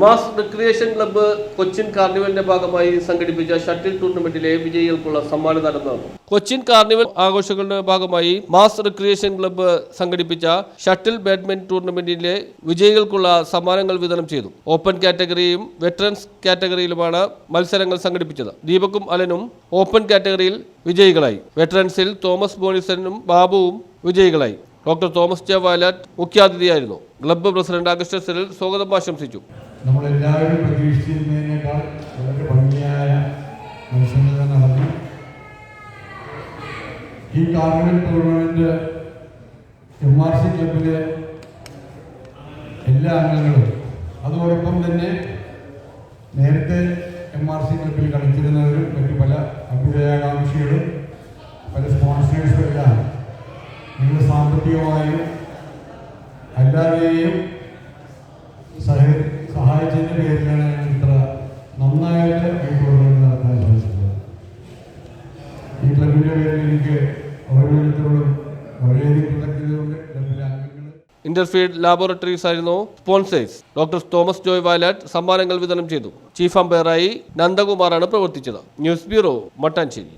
Mass recreation club Cochin കാർണിവലിന്റെ ഭാഗമായി സംഘടിപ്പിച്ച shuttle ടൂർണമെന്റിലെ വിജയികൾക്കുള്ള സമ്മാനദാനം നടന്നു കൊച്ചിൻ കാർണിവൽ ആഘോഷങ്ങളുടെ ഭാഗമായി മാസ് റിക്രിയേഷൻ ക്ലബ്ബ് സംഘടിപ്പിച്ച ഷട്ടിൽ ബാഡ്മിന്റൺ ടൂർണമെന്റിലെ വിജയികൾക്കുള്ള സമ്മാനങ്ങൾ വിതരണം ചെയ്തു. ഓപ്പൺ കാറ്റഗറിയും വെറ്ററൻസ് കാറ്റഗറിയിലുമാണ് മത്സരങ്ങൾ സംഘടിപ്പിച്ചത്. ദീപക്കും അലനും ഓപ്പൺ കാറ്റഗറിയിൽ വിജയികളായി. വെറ്ററൻസിൽ തോമസ് ബോണിസനും ബാബുവും വിജയികളായി. ഡോക്ടർ തോമസ് ജെ വയലാറ്റ് മുഖ്യാതിഥിയായിരുന്നു. ക്ലബ്ബ് പ്രസിഡന്റ് അഗസ്റ്റസിൽ സ്വാഗതം ആശംസിച്ചു. നമ്മളെല്ലാവരും പ്രതീക്ഷിച്ചിരുന്നതിനേക്കാൾ വളരെ ഭംഗിയായ മത്സരങ്ങൾ നടന്നു. ഈ carnival tournament M R C ക്ലബിലെ എല്ലാ അംഗങ്ങളും അതോടൊപ്പം തന്നെ നേരത്തെ എം ആർ സി ക്ലബിൽ കളിച്ചിരുന്നവരും മറ്റു പല അഭ്യുദയാകാംക്ഷികളും പല സ്പോൺസേഴ്സും എല്ലാം. നിങ്ങൾ സാമ്പത്തികമായും അല്ലാതെയും ഇത്ര നന്നായിട്ട് നടത്താൻ ഈ ലാബോറട്ടറീസ് ആയിരുന്നു sponsors. Doctor Thomas Joy violet സമ്മാനങ്ങൾ വിതരണം ചെയ്തു. ചീഫ് അമ്പയറായി നന്ദകുമാറാണ് പ്രവർത്തിച്ചത്. News bureau Mattancherry.